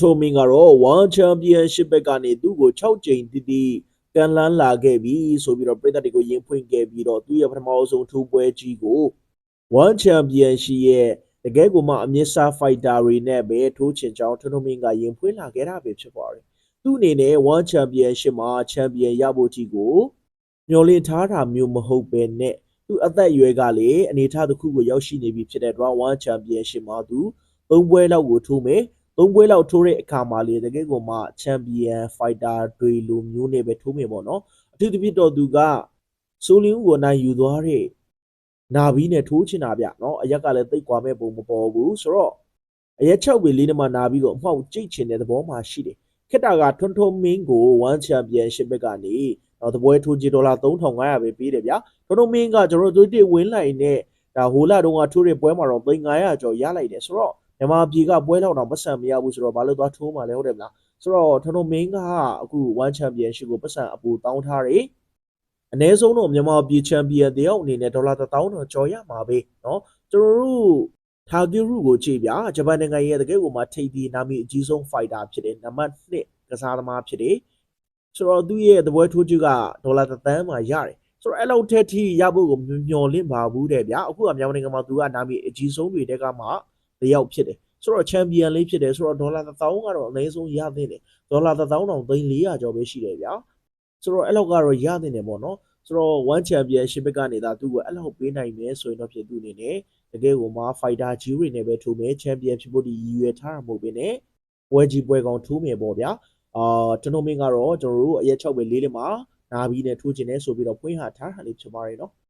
ထိုမင်းကတော့ One Championship ဘက်ကနေသူ့ကို6ကြိမ်တိတိကန်လန်းလာခဲ့ပြီဆိုပြီးတော့ပြည်သက်တွေကိုရင်ဖွင့်ခဲ့ပြီးတော့သူ့ရဲ့ပထမအဆုံးထူးပွဲကြီးကို One Championship ရဲ့တကယ်ကိုမှအမြင့်စား fighter တွေနဲ့ပဲထိုးချင်ကြောင်းထွန်းထွန်းမင်းကရင်ဖွင့်လာခဲ့တာပဲဖြစ်ပါတယ်။သူ့အနေနဲ့ One Championship မှာ Champion ရဖို့ကြီးကိုမျှော်လင့်ထားတာမျိုးမဟုတ်ပဲနဲ့သူအသက်အရွယ်ကလည်းအနေအထားတစ်ခုကိုရောက်ရှိနေပြီဖြစ်တဲ့အတွက် One Championship မှာသူသုံးပွဲလောက်ကိုထိုးမယ်။ သုံးပွဲလောက်ထိုးတဲ့အခါမှာလေတကယ့်ကိုမှချန်ပီယံဖိုက်တာတွေလိုမျိုးနဲ့ပဲထိုးမယ်ပေါ့နော်အထူးသဖြင့်တော့သူကဆိုလင်းဦးကိုနိုင်ယူသွားတဲ့နာဘီနဲ့ထိုးချင်တာဗျနော်အရက်ကလည်းတိတ်ကွာမဲ့ပုံမပေါ်ဘူးဆိုတော့အရက်6ပေလေးနဲ့မှနာဘီကိုအမှောက်ကြိတ်ချင်တဲ့သဘောမှရှိတယ်ခက်တာကထွန်းထွန်းမင်းကို1 championship ဘက်ကနေတော့တပွဲထိုးချီဒေါ်လာ3500ပဲပေးတယ်ဗျထွန်းထွန်းမင်းကကျွန်တော်တို့တွေ့ဝင်းလိုက်နဲ့ဒါဟိုလာတုန်းကထိုးတဲ့ပွဲမှာတော့3500ကျော်ရလိုက်တယ်ဆိုတော့ မြန်မာပြည်ကပွဲလောက်တော့ပတ်စံမရဘူးဆိုတော့ဘာလို့သွားထိုးမှလဲဟုတ်တယ်မလားဆိုတော့ထွန်းထွန်းမင်းကအခု One Championship ကိုပတ်စံအပူတောင်းထားတယ် အ ਨੇ ဆုံးတော့မြန်မာပြည်ချန်ပီယံတယောက်အနေနဲ့ဒေါ်လာ1000တော့ကျော်ရမှာပဲเนาะကျွန်တော်တို့ထာဂီရုကိုကြည့်ပြဂျပန်နိုင်ငံရဲ့တကယ်ကိုမှထိပ်သီးနာမည်အကြီးဆုံး fighter ဖြစ်တယ်နံပါတ်1ကစားသမားဖြစ်တယ်ဆိုတော့သူ့ရဲ့တပွဲထိုးချကဒေါ်လာ1000မှာရတယ်ဆိုတော့အဲ့လောက်ထက်ထိရဖို့ကိုမျှော်လင့်ပါဘူးတဲ့ဗျာအခုကမြန်မာနိုင်ငံမှာသူကနာမည်အကြီးဆုံးတွေတက်ကမှ တယောက်ဖြစ်တယ်ဆိုတော့ချန်ပီယံလေးဖြစ်တယ်ဆိုတော့ဒေါ်လာ1000ကတော့အနည်းဆုံးရသင့်တယ်ဒေါ်လာ1000တောင်3400ကျော်ပဲရှိတယ်ဗျာဆိုတော့အဲ့လောက်ကတော့ရသင့်တယ်ပေါ့နော်ဆိုတော့ one championship ဘက်ကနေဒါသူ့ကိုအဲ့လောက်ပေးနိုင်မယ်ဆိုရင်တော့ဖြစ်သူအနေနဲ့တကယ်ကိုမှ fighter ကြီးတွေနဲ့ပဲထိုးမယ် champion ဖြစ်ဖို့ဒီရည်ရွယ်ထားတာမဟုတ်ဘဲနဲ့ပွဲကြီးပွဲကောင်ထိုးမယ်ပေါ့ဗျာအာကျွန်တော်မင်းကတော့ကျွန်တော်တို့အရက်6ပဲလေးလေးမှာနာပြီးနဲ့ထိုးခြင်းနဲ့ဆိုပြီးတော့ဖွင့်ဟထားတာလေးဖြစ်ပါတယ်နော်